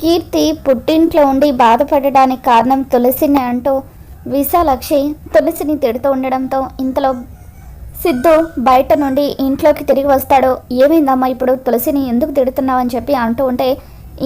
కీర్తి పుట్టింట్లో ఉండి బాధపడడానికి కారణం తులసిని అంటూ విశాలక్షి తులసిని తిడుతూ ఉండడంతో ఇంతలో సిద్ధు బయట నుండి ఇంట్లోకి తిరిగి వస్తాడు. ఏమైందమ్మా ఇప్పుడు? తులసిని ఎందుకు తిడుతున్నావని చెప్పి అంటూ ఉంటే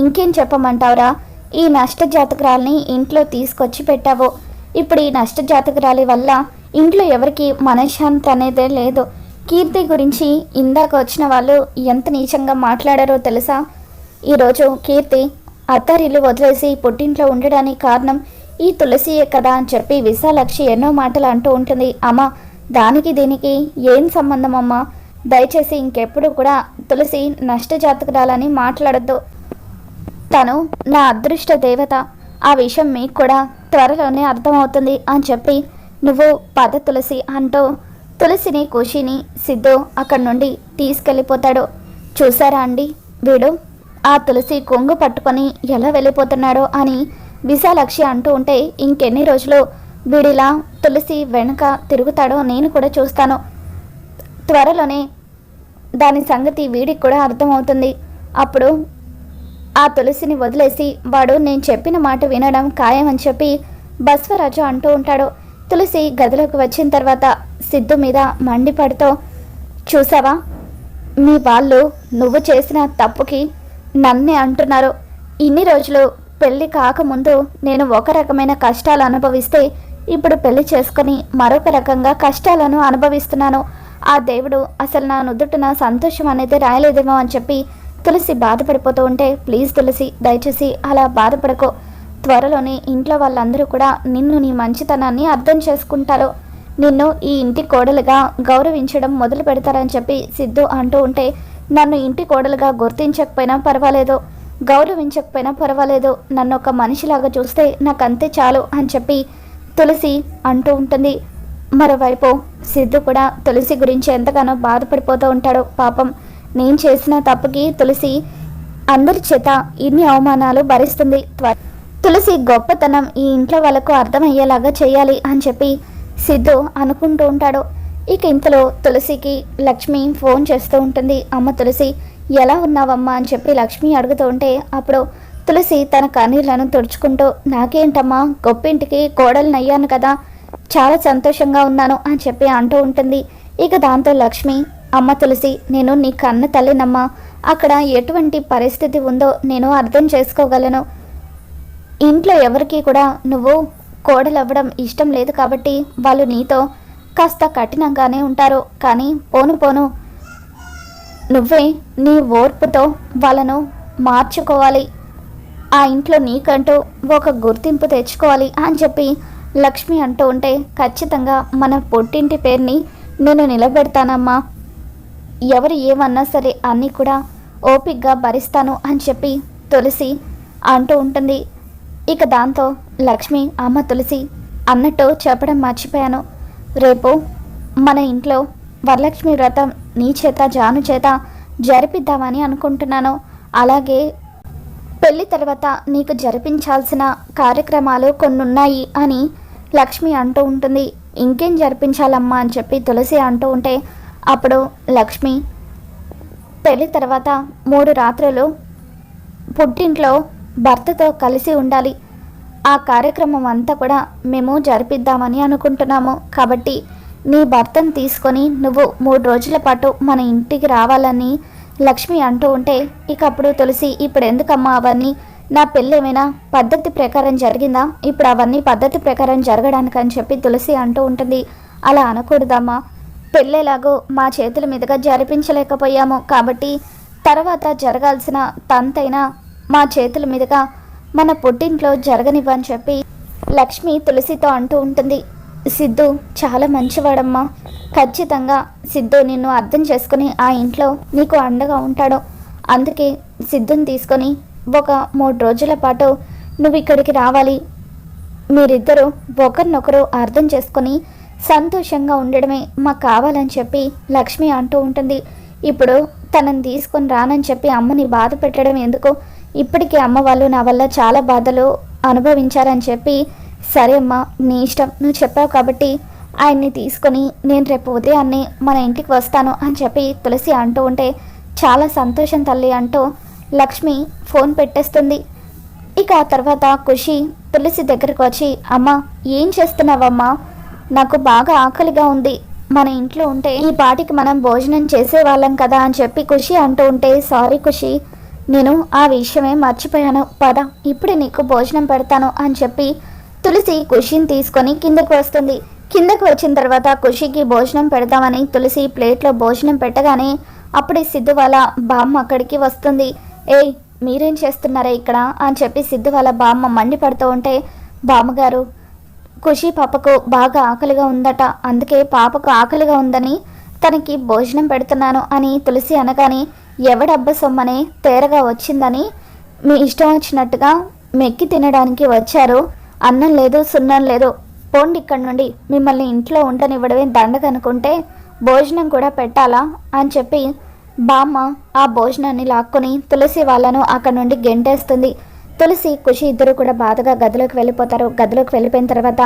ఇంకేం చెప్పమంటావురా? ఈ నష్ట జాతకురాల్ని ఇంట్లో తీసుకొచ్చి పెట్టావు. ఇప్పుడు ఈ నష్ట జాతకురాలి వల్ల ఇంట్లో ఎవరికి మనశ్శాంతి అనేదే లేదు. కీర్తి గురించి ఇందాక వచ్చిన వాళ్ళు ఎంత నీచంగా మాట్లాడారో తెలుసా? ఈరోజు కీర్తి అత్తారిల్లు వదిలేసి పుట్టింట్లో ఉండడానికి కారణం ఈ తులసియే కదా అని చెప్పి విశాలక్షి ఎన్నో మాటలు అంటూ ఉంటుంది. అమ్మ దానికి దీనికి ఏం సంబంధం అమ్మా? దయచేసి ఇంకెప్పుడు కూడా తులసి నష్టజాతకురాలని మాట్లాడద్దు. తను నా అదృష్ట దేవత. ఆ విషయం మీకు కూడా త్వరలోనే అర్థమవుతుంది అని చెప్పి నువ్వు పద తులసి అంటూ తులసిని కుషిని సిద్ధు అక్కడి నుండి తీసుకెళ్ళిపోతాడు. చూసారా అండి వీడు? ఆ తులసి కొంగు పట్టుకొని ఎలా వెళ్ళిపోతున్నాడో అని విశాలక్షి అంటూ ఉంటే ఇంకెన్ని రోజులు వీడిలా తులసి వెనుక తిరుగుతాడో నేను కూడా చూస్తాను. త్వరలోనే దాని సంగతి వీడికి కూడా అర్థమవుతుంది. అప్పుడు ఆ తులసిని వదిలేసి వాడు నేను చెప్పిన మాట వినడం ఖాయం అని చెప్పి బస్వరాజు అంటూ ఉంటాడు. తులసి గదిలోకి వచ్చిన తర్వాత సిద్ధు మీద మండిపడుతూ చూసావా? మీ వాళ్ళు నువ్వు చేసిన తప్పుకి నన్నే అంటున్నారు. ఇన్ని రోజులు పెళ్ళి కాకముందు నేను ఒక రకమైన కష్టాలు అనుభవిస్తే ఇప్పుడు పెళ్ళి చేసుకొని మరొక రకంగా కష్టాలను అనుభవిస్తున్నాను. ఆ దేవుడు అసలు నా నుదుటిన సంతోషం అనేది రాయలేదేమో అని చెప్పి తులసి బాధపడిపోతూ ఉంటే ప్లీజ్ తులసి దయచేసి అలా బాధపడకో. త్వరలోనే ఇంట్లో వాళ్ళందరూ కూడా నిన్ను నీ మంచితనాన్ని అర్థం చేసుకుంటారు. నిన్ను ఈ ఇంటి కోడలుగా గౌరవించడం మొదలు పెడతారని చెప్పి సిద్ధు అంటూ ఉంటే నన్ను ఇంటి కోడలుగా గుర్తించకపోయినా పర్వాలేదు గౌరవించకపోయినా పర్వాలేదు. నన్ను ఒక మనిషిలాగా చూస్తే నాకు అంతే చాలు అని చెప్పి తులసి అంటూ ఉంటుంది. మరోవైపు సిద్ధు కూడా తులసి గురించి ఎంతగానో బాధపడిపోతూ ఉంటాడు. పాపం నేను చేసిన తప్పుకి తులసి అందరి చేత ఇన్ని అవమానాలు భరిస్తుంది. తులసి గొప్పతనం ఈ ఇంట్లో వాళ్ళకు అర్థమయ్యేలాగా చేయాలి అని చెప్పి సిద్ధు అనుకుంటూ ఉంటాడు. ఇక ఇంతలో తులసికి లక్ష్మి ఫోన్ చేస్తూ ఉంటుంది. అమ్మ తులసి ఎలా ఉన్నావమ్మా? అని చెప్పి లక్ష్మి అడుగుతూ ఉంటే అప్పుడు తులసి తన కన్నీళ్ళను తుడుచుకుంటూ నాకేంటమ్మా గొప్పింటికి కోడలు అయ్యాను కదా చాలా సంతోషంగా ఉన్నాను అని చెప్పి అంటూ ఉంటుంది. ఇక దాంతో లక్ష్మి అమ్మ తులసి నేను నీ కన్న తల్లినమ్మా. అక్కడ ఎటువంటి పరిస్థితి ఉందో నేను అర్థం చేసుకోగలను. ఇంట్లో ఎవరికి కూడా నువ్వు కోడలవ్వడం ఇష్టం లేదు కాబట్టి వాళ్ళు నీతో కాస్త కఠినంగానే ఉంటారు. కానీ పోను పోను నువ్వే నీ ఓర్పుతో వాళ్ళను మార్చుకోవాలి. ఆ ఇంట్లో నీకంటూ ఒక గుర్తింపు తెచ్చుకోవాలి అని చెప్పి లక్ష్మి అంటూ ఉంటే ఖచ్చితంగా మన పుట్టింటి పేరుని నేను నిలబెడతానమ్మా. ఎవరు ఏమన్నా సరే అన్నీ కూడా ఓపిక్గా భరిస్తాను అని చెప్పి తులసి అంటూ ఉంటుంది. ఇక దాంతో లక్ష్మి అమ్మ తులసి అన్నట్టు చెప్పడం మర్చిపోయాను. రేపు మన ఇంట్లో వరలక్ష్మి వ్రతం నీ చేత జాను చేత జరిపిద్దామని అనుకుంటున్నాను. అలాగే పెళ్ళి తర్వాత నీకు జరిపించాల్సిన కార్యక్రమాలు కొన్ని ఉన్నాయి అని లక్ష్మి అంటూ ఉంటుంది. ఇంకేం జరిపించాలమ్మా అని చెప్పి తులసి అంటూ ఉంటే అప్పుడు లక్ష్మి పెళ్ళి తర్వాత మూడు రాత్రులు పుట్టింట్లో భర్తతో కలిసి ఉండాలి. ఆ కార్యక్రమం అంతా కూడా మేము జరిపిద్దామని అనుకుంటున్నాము. కాబట్టి నీ భర్తను తీసుకొని నువ్వు మూడు రోజుల పాటు మన ఇంటికి రావాలని లక్ష్మి అంటూ ఉంటే ఇక అప్పుడు తులసి ఇప్పుడు ఎందుకమ్మా అవన్నీ? నా పెళ్ళి ఏమైనా పద్ధతి ప్రకారం జరిగిందా? ఇప్పుడు అవన్నీ పద్ధతి ప్రకారం జరగడానికని చెప్పి తులసి అంటూ ఉంటుంది. అలా అనకూడదమ్మా. పెళ్ళేలాగో మా చేతుల మీదుగా జరిపించలేకపోయాము. కాబట్టి తర్వాత జరగాల్సిన తంతైనా మా చేతుల మీదుగా మన పుట్టింట్లో జరగనివ్వని చెప్పి లక్ష్మి తులసితో అంటూ ఉంటుంది. సిద్ధు చాలా మంచివాడమ్మా. ఖచ్చితంగా సిద్ధు నిన్ను అర్థం చేసుకుని ఆ ఇంట్లో నీకు అండగా ఉంటాడు. అందుకే సిద్ధుని తీసుకొని ఒక మూడు రోజుల పాటు నువ్వు ఇక్కడికి రావాలి. మీరిద్దరూ ఒకరినొకరు అర్థం చేసుకొని సంతోషంగా ఉండడమే మాకు కావాలని చెప్పి లక్ష్మి అంటూ ఉంటుంది. ఇప్పుడు తనని తీసుకొని రానని చెప్పి అమ్మని బాధ పెట్టడం ఎందుకు? ఇప్పటికీ అమ్మ వాళ్ళు నా వల్ల చాలా బాధలు అనుభవించారని చెప్పి సరే అమ్మా నీ ఇష్టం నువ్వు చెప్పావు కాబట్టి ఆయన్ని తీసుకొని నేను రేపు ఉదయాన్నే మన ఇంటికి వస్తాను అని చెప్పి తులసి అంటూ ఉంటే చాలా సంతోషం తల్లి అంటూ లక్ష్మి ఫోన్ పెట్టేస్తుంది. ఇక ఆ తర్వాత ఖుషి తులసి దగ్గరకు వచ్చి అమ్మ ఏం చేస్తున్నావమ్మా? నాకు బాగా ఆకలిగా ఉంది. మన ఇంట్లో ఉంటే ఈ పాటికి మనం భోజనం చేసేవాళ్ళం కదా అని చెప్పి ఖుషి అంటూ ఉంటే సారీ ఖుషి నేను ఆ విషయమే మర్చిపోయాను. పద ఇప్పుడే నీకు భోజనం పెడతాను అని చెప్పి తులసి ఖుషిని తీసుకొని కిందకు వస్తుంది. కిందకు వచ్చిన తర్వాత ఖుషికి భోజనం పెడదామని తులసి ప్లేట్లో భోజనం పెట్టగానే అప్పుడే సిద్ధు వాళ్ళ బామ్మ అక్కడికి వస్తుంది. ఏయ్ మీరేం చేస్తున్నారా ఇక్కడ? అని చెప్పి సిద్ధు వాళ్ళ బామ్మ మండిపడుతూ ఉంటే బామ్మగారు ఖుషి పాపకు బాగా ఆకలిగా ఉందట. అందుకే పాపకు ఆకలిగా ఉందని తనకి భోజనం పెడుతున్నాను అని తులసి అనగానే ఎవడబ్బ సొమ్మనే తేరగా వచ్చిందని మీ ఇష్టం వచ్చినట్టుగా మెక్కి తినడానికి వచ్చారు. అన్నం లేదు సున్నం లేదు. పోండి ఇక్కడి నుండి. మిమ్మల్ని ఇంట్లో ఉండనివ్వడమే దండకనుకుంటే భోజనం కూడా పెట్టాలా అని చెప్పి బామ్మ ఆ భోజనాన్ని లాక్కొని తులసి వాళ్ళను అక్కడి నుండి గెంటేస్తుంది. తులసి ఖుషి ఇద్దరు కూడా బాధగా గదిలోకి వెళ్ళిపోతారు. గదిలోకి వెళ్ళిపోయిన తర్వాత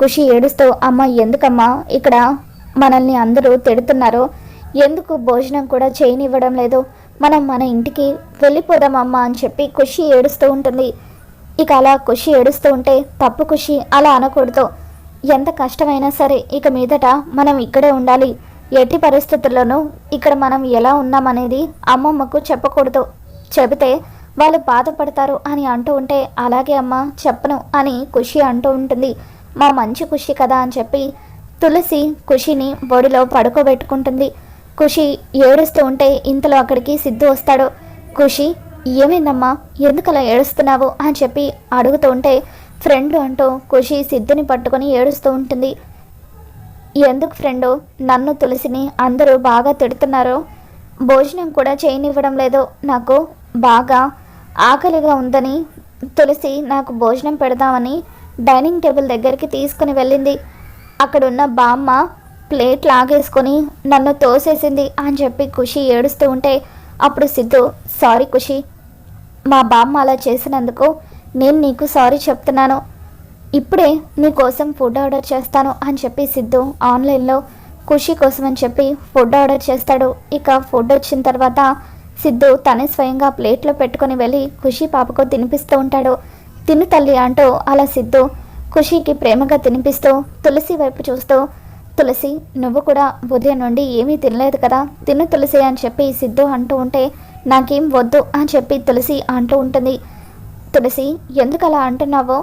ఖుషి ఏడుస్తూ అమ్మ ఎందుకమ్మా? ఇక్కడ మనల్ని అందరూ తిడుతున్నారు. ఎందుకు భోజనం కూడా చేయనివ్వడం లేదు? మనం మన ఇంటికి వెళ్ళిపోదాం అమ్మా అని చెప్పి ఖుషి ఏడుస్తూ ఉంటుంది. ఇక అలా ఖుషి ఏడుస్తూ ఉంటే తప్పు ఖుషి అలా అనకూడదు. ఎంత కష్టమైనా సరే ఇక మీదట మనం ఇక్కడే ఉండాలి. ఎట్టి పరిస్థితుల్లోనూ ఇక్కడ మనం ఎలా ఉన్నామనేది అమ్మమ్మకు చెప్పకూడదు. చెబితే వాళ్ళు బాధపడతారు అని అంటూ ఉంటే అలాగే అమ్మ చెప్పను అని ఖుషి అంటూ ఉంటుంది. మా మంచి ఖుషి కదా అని చెప్పి తులసి ఖుషిని బొడిలో పడుకోబెట్టుకుంటుంది. ఖుషి ఏడుస్తూ ఉంటే ఇంతలో అక్కడికి సిద్ధు వస్తాడు. ఖుషి ఏమైందమ్మా? ఎందుకలా ఏడుస్తున్నావు? అని చెప్పి అడుగుతూ ఉంటే ఫ్రెండ్ అంటూ ఖుషి సిద్ధుని పట్టుకొని ఏడుస్తూ ఉంటుంది. ఎందుకు ఫ్రెండు? నన్ను తులసిని అందరూ బాగా తిడుతున్నారు. భోజనం కూడా చేయనివ్వడం లేదు. నాకు బాగా ఆకలిగా ఉందని తులసి నాకు భోజనం పెడదామని డైనింగ్ టేబుల్ దగ్గరికి తీసుకుని వెళ్ళింది. అక్కడున్న బామ్మ ప్లేట్ లాగేసుకొని నన్ను తోసేసింది అని చెప్పి ఖుషి ఏడుస్తూ ఉంటే అప్పుడు సిద్ధు సారీ ఖుషి మా బామ్మ అలా చేసినందుకు నేను నీకు సారీ చెప్తున్నాను. ఇప్పుడే నీకోసం ఫుడ్ ఆర్డర్ చేస్తాను అని చెప్పి సిద్ధు ఆన్లైన్లో ఖుషి కోసం అని చెప్పి ఫుడ్ ఆర్డర్ చేస్తాడు. ఇక ఫుడ్ వచ్చిన తర్వాత సిద్ధు తనే స్వయంగా ప్లేట్లో పెట్టుకొని వెళ్ళి ఖుషి పాపకు తినిపిస్తూ ఉంటాడు. తిను తల్లి అంటూ అలా సిద్ధు ఖుషికి ప్రేమగా తినిపిస్తూ తులసి వైపు చూస్తూ తులసి నువ్వు కూడా ఉదయం నుండి ఏమీ తినలేదు కదా? తిను తులసి అని చెప్పి సిద్ధు అంటూ ఉంటే నాకేం వద్దు అని చెప్పి తులసి అంటూ ఉంటుంది. తులసి ఎందుకు అలా అంటున్నావో?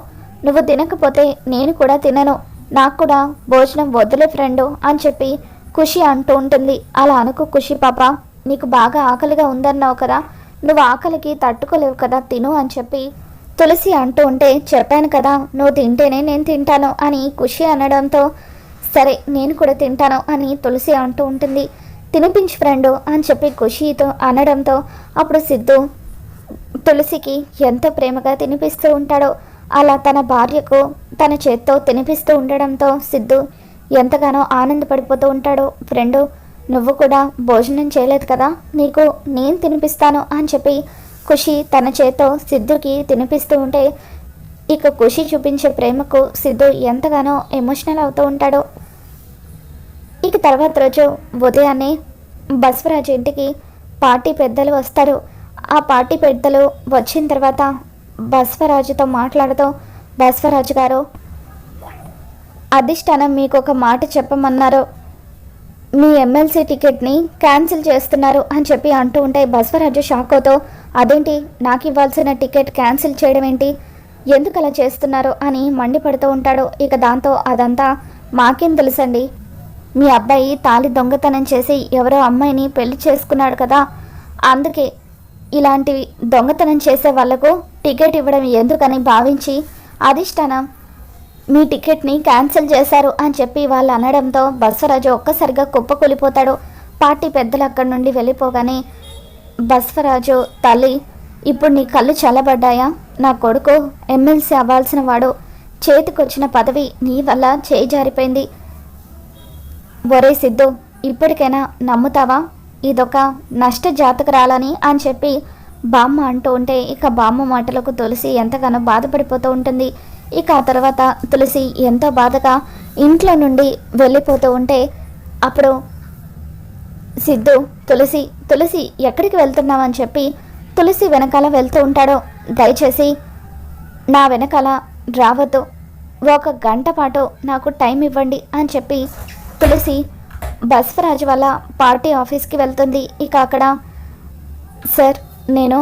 నువ్వు తినకపోతే నేను కూడా తినను. నాకు కూడా భోజనం వద్దులే ఫ్రెండు అని చెప్పి ఖుషి అంటూ ఉంటుంది. అలా అనుకో ఖుషి పాప నీకు బాగా ఆకలిగా ఉందన్నావు కదా? నువ్వు ఆకలికి తట్టుకోలేవు కదా తిను అని చెప్పి తులసి అంటూ ఉంటే చెప్పాను కదా నువ్వు తింటేనే నేను తింటాను అని ఖుషి అనడంతో సరే నేను కూడా తింటాను అని తులసి అంటూ ఉంటుంది. తినిపించు ఫ్రెండు అని చెప్పి ఖుషితో అనడంతో అప్పుడు సిద్ధు తులసికి ఎంతో ప్రేమగా తినిపిస్తూ ఉంటాడో అలా తన భార్యకు తన చేత్తో తినిపిస్తూ ఉండడంతో సిద్ధు ఎంతగానో ఆనందపడిపోతూ ఉంటాడు. ఫ్రెండు నువ్వు కూడా భోజనం చేయలేదు కదా? నీకు నేను తినిపిస్తాను అని చెప్పి ఖుషి తన చేత్తో సిద్ధుకి తినిపిస్తూ ఉంటే ఇక ఖుషి చూపించే ప్రేమకు సిద్ధు ఎంతగానో ఎమోషనల్ అవుతూ ఉంటాడు. ఇక తర్వాత రోజు ఉదయాన్నే బసవరాజు ఇంటికి పార్టీ పెద్దలు వస్తారు. ఆ పార్టీ పెద్దలు వచ్చిన తర్వాత బసవరాజుతో మాట్లాడుతూ బసవరాజు గారు అధిష్టానం మీకు ఒక మాట చెప్పమన్నారు. మీ ఎమ్మెల్సీ టికెట్ని క్యాన్సిల్ చేస్తున్నారు అని చెప్పి అంటూ ఉంటే బసవరాజు షాకోతో అదేంటి? నాకు ఇవ్వాల్సిన టికెట్ క్యాన్సిల్ చేయడం ఏంటి? ఎందుకు అలా చేస్తున్నారు అని మండిపడుతూ ఉంటాడు. ఇక దాంతో అదంతా మాకేం తెలుసండి? మీ అబ్బాయి తాలి దొంగతనం చేసి ఎవరో అమ్మాయిని పెళ్ళి చేసుకున్నాడు కదా. అందుకే ఇలాంటివి దొంగతనం చేసే వాళ్ళకు టికెట్ ఇవ్వడం ఎందుకని భావించి అధిష్టానం మీ టికెట్ని క్యాన్సిల్ చేశారు అని చెప్పి వాళ్ళు అనడంతో బస్వరాజు ఒక్కసారిగా కుప్పకూలిపోతాడు. పార్టీ పెద్దలు అక్కడి నుండి వెళ్ళిపోగానే బస్వరాజు తల్లి ఇప్పుడు నీ కళ్ళు చల్లబడ్డాయా? నా కొడుకు ఎమ్మెల్సీ అవ్వాల్సిన వాడు చేతికొచ్చిన పదవి నీ వల్ల చేయి జారిపోయింది ఒరే సిద్ధు ఇప్పటికైనా నమ్ముతావా? ఇదొక నష్ట జాతకురాలని అని చెప్పి బామ్మ అంటూ ఉంటే ఇక బామ్మ మాటలకు తులసి ఎంతగానో బాధపడిపోతూ ఉంటుంది. ఇక ఆ తర్వాత తులసి ఎంతో బాధగా ఇంట్లో నుండి వెళ్ళిపోతూ ఉంటే అప్పుడు సిద్ధు తులసి తులసి ఎక్కడికి వెళ్తున్నామని చెప్పి తులసి వెనకాల వెళ్తూ ఉంటాడు. దయచేసి నా వెనకాల రావద్దు. ఒక గంట పాటు నాకు టైం ఇవ్వండి అని చెప్పి తులసి బస్వరాజు వాళ్ళ పార్టీ ఆఫీస్కి వెళ్తుంది. ఇక అక్కడ సార్ నేను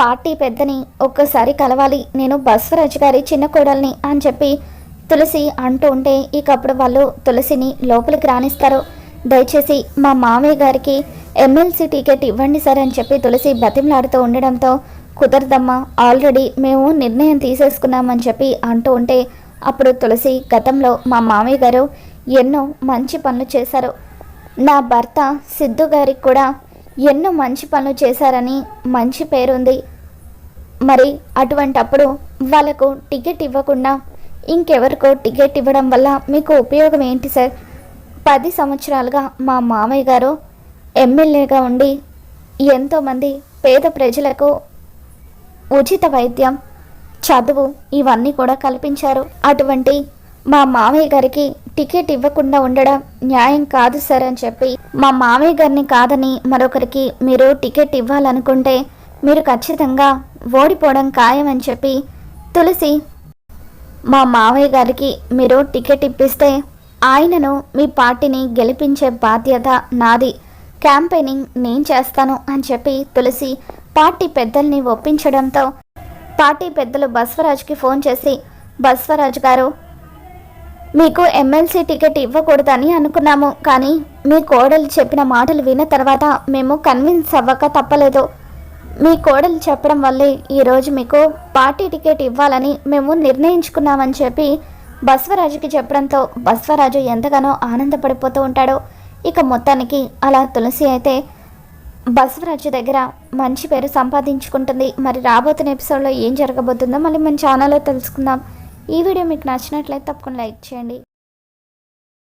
పార్టీ పెద్దని ఒక్కసారి కలవాలి. నేను బస్వరాజు గారి చిన్న కోడల్ని అని చెప్పి తులసి అంటూ ఉంటే ఇకప్పుడు వాళ్ళు తులసిని లోపలికి రాణిస్తారు దయచేసి మా మామయ్య గారికి ఎమ్మెల్సీ టికెట్ ఇవ్వండి సార్ అని చెప్పి తులసి బతిమలాడుతూ ఉండడంతో కుదరదమ్మా ఆల్రెడీ మేము నిర్ణయం తీసేసుకున్నామని చెప్పి అంటూ ఉంటే అప్పుడు తులసి గతంలో మా మామయ్య గారు ఎన్నో మంచి పనులు చేశారు. నా భర్త సిద్ధు గారికి కూడా ఎన్నో మంచి పనులు చేశారని మంచి పేరుంది. మరి అటువంటప్పుడు వాళ్ళకు టికెట్ ఇవ్వకుండా ఇంకెవరికో టికెట్ ఇవ్వడం వల్ల మీకు ఉపయోగం ఏంటి సార్? పది సంవత్సరాలుగా మా మామయ్య గారు ఎమ్మెల్యేగా ఉండి ఎంతోమంది పేద ప్రజలకు ఉచిత వైద్యం చదువు ఇవన్నీ కూడా కల్పించారు. అటువంటి మా మామయ్య గారికి టికెట్ ఇవ్వకుండా ఉండడం న్యాయం కాదు సార్ అని చెప్పి మా మామయ్య గారిని కాదని మరొకరికి మీరు టికెట్ ఇవ్వాలనుకుంటే మీరు ఖచ్చితంగా ఓడిపోవడం ఖాయం అని చెప్పి తులసి మా మామయ్య గారికి మీరు టికెట్ ఇప్పిస్తే ఆయనను మీ పార్టీని గెలిపించే బాధ్యత నాది. క్యాంపెయినింగ్ నేను చేస్తాను అని చెప్పి తులసి పార్టీ పెద్దల్ని ఒప్పించడంతో పార్టీ పెద్దలు బస్వరాజ్కి ఫోన్ చేసి బస్వరాజ్ గారు మీకు ఎమ్మెల్సీ టికెట్ ఇవ్వకూడదని అనుకున్నాము కానీ మీ కోడలు చెప్పిన మాటలు విన్న తర్వాత మేము కన్విన్స్ అవ్వక తప్పలేదు. మీ కోడలు చెప్పడం వల్లే ఈరోజు మీకు పార్టీ టికెట్ ఇవ్వాలని మేము నిర్ణయించుకున్నామని చెప్పి బస్వరాజుకి చెప్పడంతో బస్వరాజు ఎంతగానో ఆనందపడిపోతూ ఉంటాడో. ఇక మొత్తానికి అలా తులసి అయితే బస్వరాజు దగ్గర మంచి పేరు సంపాదించుకుంటుంది. మరి రాబోతున్న ఎపిసోడ్లో ఏం జరగబోతుందో మళ్ళీ మన ఛానల్లో తెలుసుకుందాం. ఈ వీడియో మీకు నచ్చినట్లయితే తప్పకుండా లైక్ చేయండి.